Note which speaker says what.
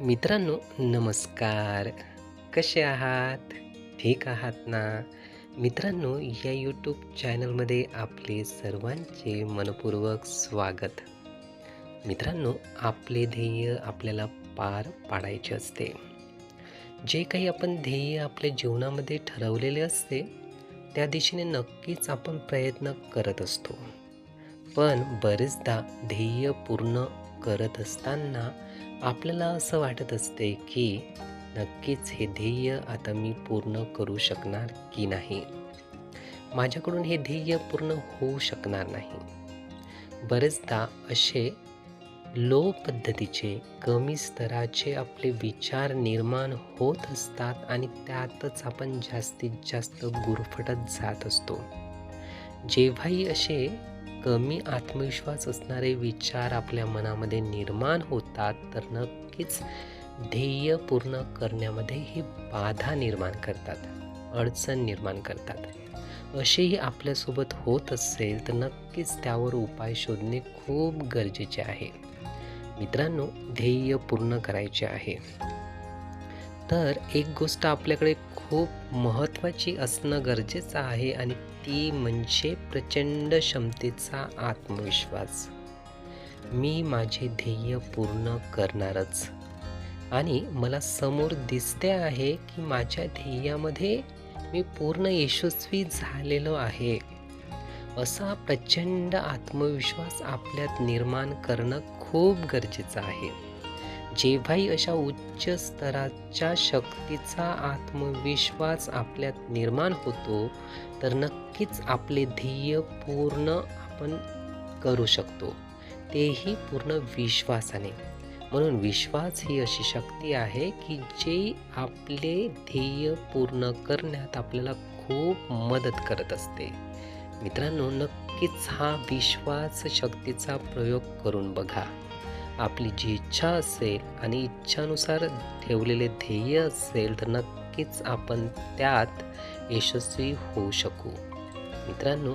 Speaker 1: मित्रांनो नमस्कार. कसे आहात? ठीक आहात ना? मित्रांनो या यूट्यूब चॅनलमध्ये आपले सर्वांचे मनपूर्वक स्वागत. मित्रांनो आपले ध्येय आपल्याला पार पाडायचे असते. जे काही आपण ध्येय आपल्या जीवनामध्ये ठरवलेले असते त्या दिशेने नक्कीच आपण प्रयत्न करत असतो. पण बरेचदा ध्येय पूर्ण करत असताना आपल्याला असं वाटत असते की नक्कीच हे ध्येय आता मी पूर्ण करू शकणार की नाही? माझ्याकडून हे ध्येय पूर्ण होऊ शकणार नाही. बरेचदा असे लो पद्धतीचे कमी स्तराचे आपले विचार निर्माण होत असतात आणि त्यातच आपण जास्तीत जास्त गुरफटत जात असतो. जेव्हाही असे कमी आत्मविश्वास असणारे विचार आपल्या मनामध्ये निर्माण होतात तर नक्कीच ध्येय पूर्ण करण्यामध्ये हे बाधा निर्माण करतात अडचण निर्माण करतात. असेही आपल्यासोबत होत असेल तर नक्कीच त्यावर उपाय शोधणे खूप गरजेचे आहे. मित्रांनो ध्येय पूर्ण करायचे आहे. तर एक गोष्ट आपल्याकडे खूप महत्त्वाची असणं गरजेचं आहे आणि ती म्हणजे प्रचंड क्षमतेचा आत्मविश्वास. मी माझे ध्येय पूर्ण करणारच. आणि मला समोर दिसते आहे की माझ्या ध्येयामध्ये मी पूर्ण यशस्वी झालेलो आहे. असा प्रचंड आत्मविश्वास आपल्यात निर्माण करणं खूप गरजेचं आहे. जेव्हाही अशा उच्च स्तराच्या शक्तीचा आत्मविश्वास आपल्यात निर्माण होतो तर नक्कीच आपले ध्येय पूर्ण आपण करू शकतो. तेही पूर्ण विश्वासाने. म्हणून विश्वास ही अशी शक्ती आहे की जे आपले ध्येय पूर्ण करण्यात आपल्याला खूप मदत करत असते. मित्रांनो नक्कीच हा विश्वास शक्तीचा प्रयोग करून बघा. आपली जी इच्छा असेल आणि इच्छानुसार ठेवलेले ध्येय असेल तर नक्कीच आपण त्यात यशस्वी होऊ शकू. मित्रांनो